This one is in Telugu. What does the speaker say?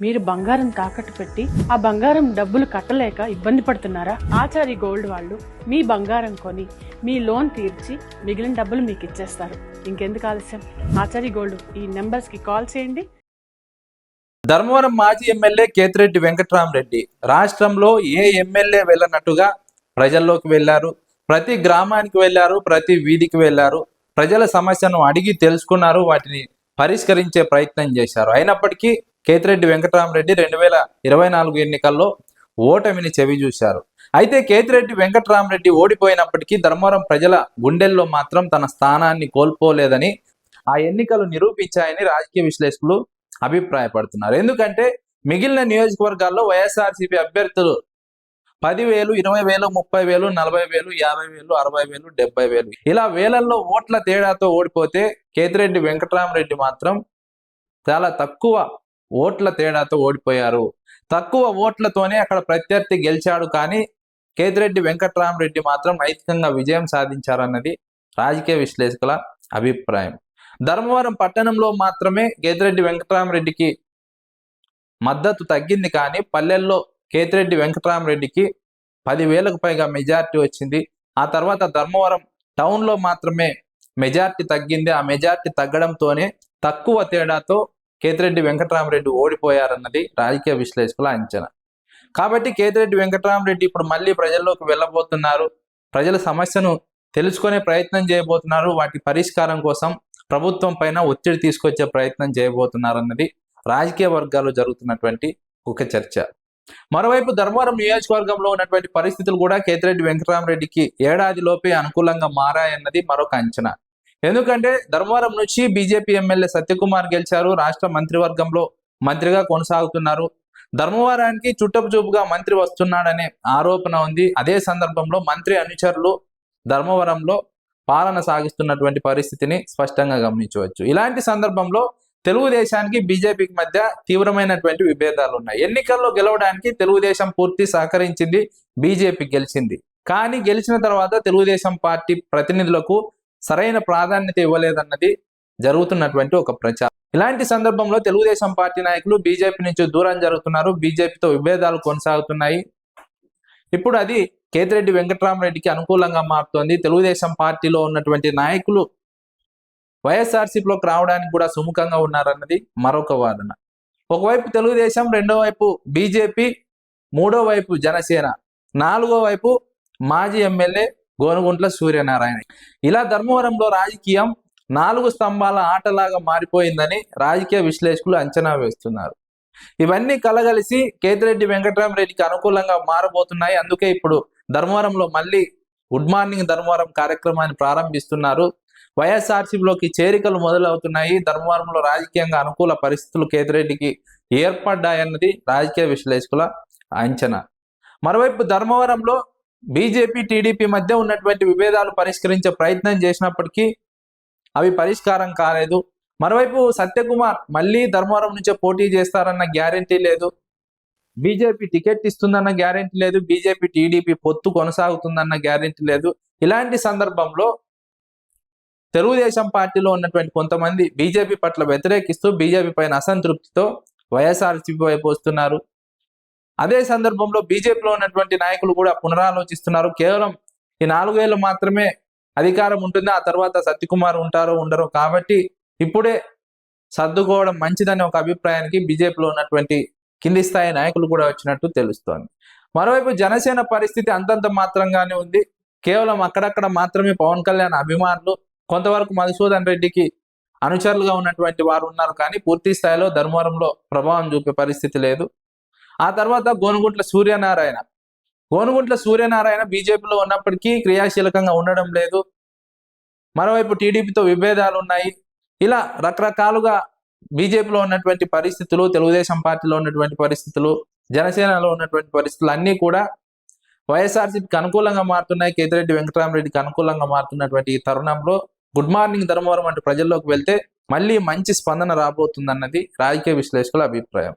మీరు బంగారం తాకట్టు పెట్టి ఆ బంగారం డబ్బులు కట్టలేక ఇబ్బంది పడుతున్నారా? ఆచారి గోల్డ్ వాళ్ళు మీ బంగారం కొని మీ లోన్ తీర్చి మిగిలిన డబ్బులు మీకు ఇచ్చేస్తారు. ఇంకెందుకు ఆలస్యం? ఆచారి గోల్డ్ ఈ నెంబర్స్కి కాల్ చేయండి. ధర్మవరం మాజీ ఎమ్మెల్యే కేతిరెడ్డి వెంకట్రామరెడ్డి. రాష్ట్రంలో ఏ ఎమ్మెల్యే వెళ్ళనట్టుగా ప్రజల్లోకి వెళ్ళారు? ప్రతి గ్రామానికి వెళ్ళారు ప్రతి వీధికి వెళ్ళారు? ప్రజల సమస్యను అడిగి తెలుసుకున్నారు వాటిని పరిష్కరించే ప్రయత్నం చేశారు. అయినప్పటికీ కేతిరెడ్డి వెంకటరామరెడ్డి రెండు వేల ఇరవై నాలుగు ఎన్నికల్లో ఓటమిని చెవి చూశారు. అయితే కేతిరెడ్డి వెంకటరామరెడ్డి ఓడిపోయినప్పటికీ ధర్మవరం ప్రజల గుండెల్లో మాత్రం తన స్థానాన్ని కోల్పోలేదని ఆ ఎన్నికలు నిరూపించాయని రాజకీయ విశ్లేషకులు అభిప్రాయపడుతున్నారు. ఎందుకంటే మిగిలిన నియోజకవర్గాల్లో వైఎస్ఆర్సీపీ అభ్యర్థులు పదివేలు ఇరవై వేలు ముప్పై వేలు నలభై వేలు యాభై వేలు అరవై వేలు డెబ్బై వేలు ఇలా వేలల్లో ఓట్ల తేడాతో ఓడిపోతే కేతిరెడ్డి వెంకటరామరెడ్డి మాత్రం చాలా తక్కువ ఓట్ల తేడాతో ఓడిపోయారు. తక్కువ ఓట్లతోనే అక్కడ ప్రత్యర్థి గెలిచాడు కానీ కేతిరెడ్డి వెంకట్రామరెడ్డి మాత్రం నైతికంగా విజయం సాధించారన్నది రాజకీయ విశ్లేషకుల అభిప్రాయం. ధర్మవరం పట్టణంలో మాత్రమే కేతిరెడ్డి వెంకటరామరెడ్డికి మద్దతు తగ్గింది కానీ పల్లెల్లో కేతిరెడ్డి వెంకటరామరెడ్డికి పదివేలకు పైగా మెజార్టీ వచ్చింది. ఆ తర్వాత ధర్మవరం టౌన్లో మాత్రమే మెజార్టీ తగ్గింది. ఆ మెజార్టీ తగ్గడంతోనే తక్కువ తేడాతో కేతిరెడ్డి వెంకటరామరెడ్డి ఓడిపోయారన్నది రాజకీయ విశ్లేషకుల అంచనా. కాబట్టి కేతిరెడ్డి వెంకటరామరెడ్డి ఇప్పుడు మళ్ళీ ప్రజల్లోకి వెళ్ళబోతున్నారు. ప్రజల సమస్యను తెలుసుకునే ప్రయత్నం చేయబోతున్నారు. వాటి పరిష్కారం కోసం ప్రభుత్వం పైన ఒత్తిడి తీసుకొచ్చే ప్రయత్నం చేయబోతున్నారన్నది రాజకీయ వర్గాల్లో జరుగుతున్నటువంటి ఒక చర్చ. మరోవైపు ధర్మవరం నియోజకవర్గంలో ఉన్నటువంటి పరిస్థితులు కూడా కేతిరెడ్డి వెంకటరామరెడ్డికి ఏడాది లోపే అనుకూలంగా మారాయన్నది మరొక అంచనా. ఎందుకంటే ధర్మవరం నుంచి బీజేపీ ఎమ్మెల్యే సత్యకుమార్ గెలిచారు. రాష్ట్ర మంత్రివర్గంలో మంత్రిగా కొనసాగుతున్నారు. ధర్మవరానికి చుట్టపు చూపుగా మంత్రి వస్తున్నాడనే ఆరోపణ ఉంది. అదే సందర్భంలో మంత్రి అనుచరులు ధర్మవరంలో పాలన సాగిస్తున్నటువంటి పరిస్థితిని స్పష్టంగా గమనించవచ్చు. ఇలాంటి సందర్భంలో తెలుగుదేశానికి బీజేపీకి మధ్య తీవ్రమైనటువంటి విభేదాలు ఉన్నాయి. ఎన్నికల్లో గెలవడానికి తెలుగుదేశం పూర్తి సహకరించింది బీజేపీ గెలిచింది. కానీ గెలిచిన తర్వాత తెలుగుదేశం పార్టీ ప్రతినిధులకు సరైన ప్రాధాన్యత ఇవ్వలేదన్నది జరుగుతున్నటువంటి ఒక ప్రచారం. ఇలాంటి సందర్భంలో తెలుగుదేశం పార్టీ నాయకులు బీజేపీ నుంచి దూరం జరుగుతున్నారు. బీజేపీతో విభేదాలు కొనసాగుతున్నాయి. ఇప్పుడు అది కేతిరెడ్డి వెంకటరామరెడ్డికి అనుకూలంగా మారుతోంది. తెలుగుదేశం పార్టీలో ఉన్నటువంటి నాయకులు వైఎస్ఆర్సీపీలోకి రావడానికి కూడా సుముఖంగా ఉన్నారన్నది మరొక వాదన. ఒకవైపు తెలుగుదేశం రెండో వైపు బీజేపీ మూడో వైపు జనసేన నాలుగో వైపు మాజీ ఎమ్మెల్యే గోనుగుంట్ల సూర్యనారాయణ. ఇలా ధర్మవరంలో రాజకీయం నాలుగు స్తంభాల ఆటలాగా మారిపోయిందని రాజకీయ విశ్లేషకులు అంచనా వేస్తున్నారు. ఇవన్నీ కలగలిసి కేతిరెడ్డి వెంకటరామరెడ్డికి అనుకూలంగా మారబోతున్నాయి. అందుకే ఇప్పుడు ధర్మవరంలో మళ్ళీ గుడ్ మార్నింగ్ ధర్మవరం కార్యక్రమాన్ని ప్రారంభిస్తున్నారు. వైఎస్ఆర్సీలోకి చేరికలు మొదలవుతున్నాయి. ధర్మవరంలో రాజకీయంగా అనుకూల పరిస్థితులు కేతిరెడ్డికి ఏర్పడ్డాయన్నది రాజకీయ విశ్లేషకుల అంచనా. మరోవైపు ధర్మవరంలో బీజేపీ టీడీపీ మధ్య ఉన్నటువంటి విభేదాలు పరిష్కరించే ప్రయత్నం చేసినప్పటికీ అవి పరిష్కారం కాలేదు. మరోవైపు సత్యకుమార్ మళ్ళీ ధర్మవరం నుంచే పోటీ చేస్తారన్న గ్యారెంటీ లేదు. బీజేపీ టికెట్ ఇస్తుందన్న గ్యారెంటీ లేదు. బీజేపీ టీడీపీ పొత్తు కొనసాగుతుందన్న గ్యారెంటీ లేదు. ఇలాంటి సందర్భంలో తెలుగుదేశం పార్టీలో ఉన్నటువంటి కొంతమంది బీజేపీ పట్ల వ్యతిరేకిస్తూ బీజేపీ పైన అసంతృప్తితో వైఎస్ఆర్సీపీ వైపు వస్తున్నారు. అదే సందర్భంలో బీజేపీలో ఉన్నటువంటి నాయకులు కూడా పునరాలోచిస్తున్నారు. కేవలం ఈ నాలుగేళ్ళు మాత్రమే అధికారం ఉంటుంది. ఆ తర్వాత సత్యకుమార్ ఉంటారో ఉండరో. కాబట్టి ఇప్పుడే సర్దుకోవడం మంచిదని ఒక అభిప్రాయానికి బీజేపీలో ఉన్నటువంటి కింది స్థాయి నాయకులు కూడా వచ్చినట్టు తెలుస్తోంది. మరోవైపు జనసేన పరిస్థితి అంతంత మాత్రంగానే ఉంది. కేవలం అక్కడక్కడ మాత్రమే పవన్ కళ్యాణ్ అభిమానులు కొంతవరకు మధుసూదన్ రెడ్డికి అనుచరులుగా ఉన్నటువంటి వారు ఉన్నారు. కానీ పూర్తి స్థాయిలో ధర్మవరంలో ప్రభావం చూపే పరిస్థితి లేదు. ఆ తర్వాత గోనుగుంట్ల సూర్యనారాయణ. గోనుగుంట్ల సూర్యనారాయణ బీజేపీలో ఉన్నప్పటికీ క్రియాశీలకంగా ఉండడం లేదు. మరోవైపు టీడీపీతో విభేదాలు ఉన్నాయి ఇలా రకరకాలుగా బీజేపీలో ఉన్నటువంటి పరిస్థితులు తెలుగుదేశం పార్టీలో ఉన్నటువంటి పరిస్థితులు జనసేనలో ఉన్నటువంటి పరిస్థితులు అన్నీ కూడా వైఎస్ఆర్సీపీకి అనుకూలంగా మారుతున్నాయి. కేతిరెడ్డి వెంకటరామరెడ్డికి అనుకూలంగా మారుతున్నటువంటి ఈ తరుణంలో గుడ్ మార్నింగ్ ధర్మవరం అంటే ప్రజల్లోకి వెళ్తే మళ్ళీ మంచి స్పందన రాబోతుందన్నది రాజకీయ విశ్లేషకుల అభిప్రాయం.